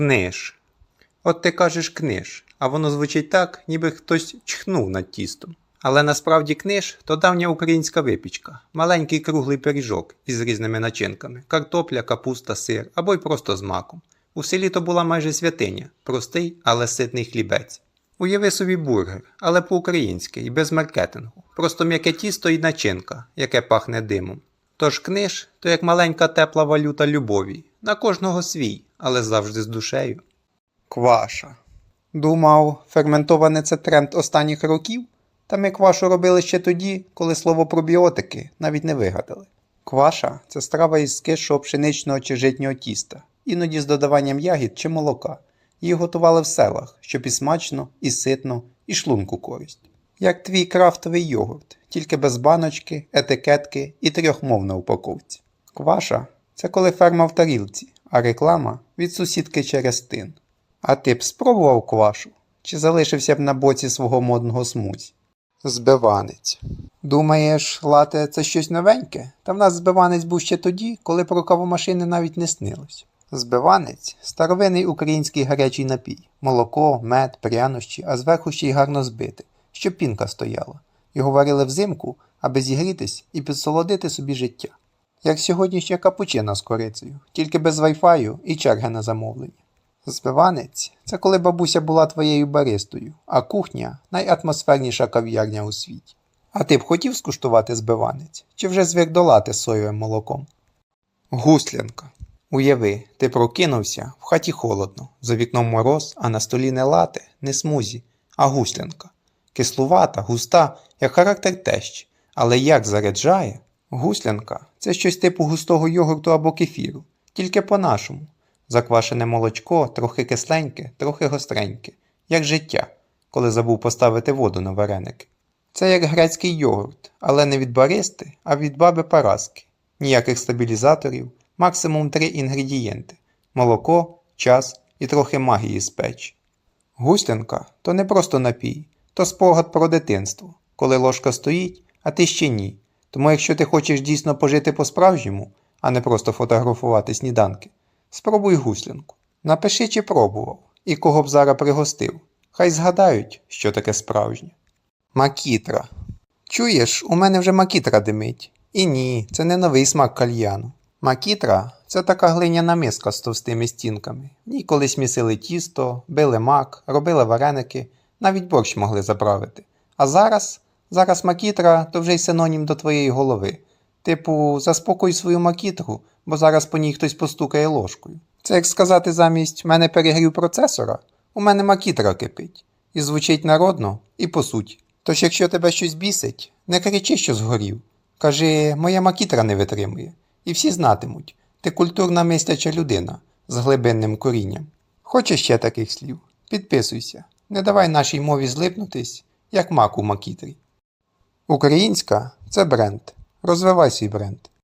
Книж. От ти кажеш книж, а воно звучить так, ніби хтось чхнув над тістом. Але насправді книж то давня українська випічка, маленький круглий пиріжок із різними начинками, картопля, капуста, сир або й просто з маком. У селі то була майже святиня, простий, але ситний хлібець. Уяви собі бургер, але по-українськи і без маркетингу. Просто м'яке тісто і начинка, яке пахне димом. Тож книж то як маленька тепла валюта любові, на кожного свій, але завжди з душею. Кваша. Думав, ферментоване це тренд останніх років? Та ми квашу робили ще тоді, коли слово пробіотики навіть не вигадали. Кваша це страва із скисшого пшеничного чи житнього тіста, іноді з додаванням ягід чи молока. Її готували в селах, щоб і смачно, і ситно, і шлунку користь. Як твій крафтовий йогурт, тільки без баночки, етикетки і трьох мов на упаковці. Кваша це коли ферма в тарілці, а реклама від сусідки через тин. А ти б спробував квашу? Чи залишився б на боці свого модного смузі? Збиванець. Думаєш, лате це щось новеньке? Та в нас збиванець був ще тоді, коли про кавомашини навіть не снилось. Збиванець старовинний український гарячий напій. Молоко, мед, прянощі, а зверху ще й гарно збити, щоб пінка стояла. Його варили взимку, аби зігрітись і підсолодити собі життя. Як сьогоднішня капучина з корицею, тільки без вайфаю і черги на замовлення. Збиванець це коли бабуся була твоєю баристою, а кухня найатмосферніша кав'ярня у світі. А ти б хотів скуштувати збиванець? Чи вже звик долати соєвим молоком? Гуслянка. Уяви, ти прокинувся, в хаті холодно, за вікном мороз, а на столі не лате, не смузі, а гуслянка. Кислувата, густа, як характер тещ. Але як заряджає? Гуслянка це щось типу густого йогурту або кефіру, тільки по-нашому. Заквашене молочко, трохи кисленьке, трохи гостреньке, як життя, коли забув поставити воду на вареники. Це як грецький йогурт, але не від баристи, а від баби Параски. Ніяких стабілізаторів, максимум три інгредієнти молоко, час і трохи магії з печі. Гуслянка то не просто напій, то спогад про дитинство, коли ложка стоїть, а ти ще ні. Тому якщо ти хочеш дійсно пожити по-справжньому, а не просто фотографувати сніданки, спробуй гуслянку. Напиши, чи пробував, і кого б зараз пригостив. Хай згадають, що таке справжнє. Макітра. Чуєш, у мене вже макітра димить. І ні, це не новий смак кальяну. Макітра це така глиняна миска з товстими стінками. В колись місили тісто, били мак, робили вареники, навіть борщ могли заправити. А зараз, зараз макітра то вже й синонім до твоєї голови. Типу, заспокой свою макітру, бо зараз по ній хтось постукає ложкою. Це як сказати замість мене перегрів процесора, у мене макітра кипить. І звучить народно, і по суті. Тож, якщо тебе щось бісить, не кричи, що згорів. Кажи, моя макітра не витримує, і всі знатимуть, ти культурна мисляча людина з глибинним корінням. Хочеш ще таких слів? Підписуйся, не давай нашій мові злипнутись, як мак у макітрі. Українська це бренд. Розвивай свій бренд.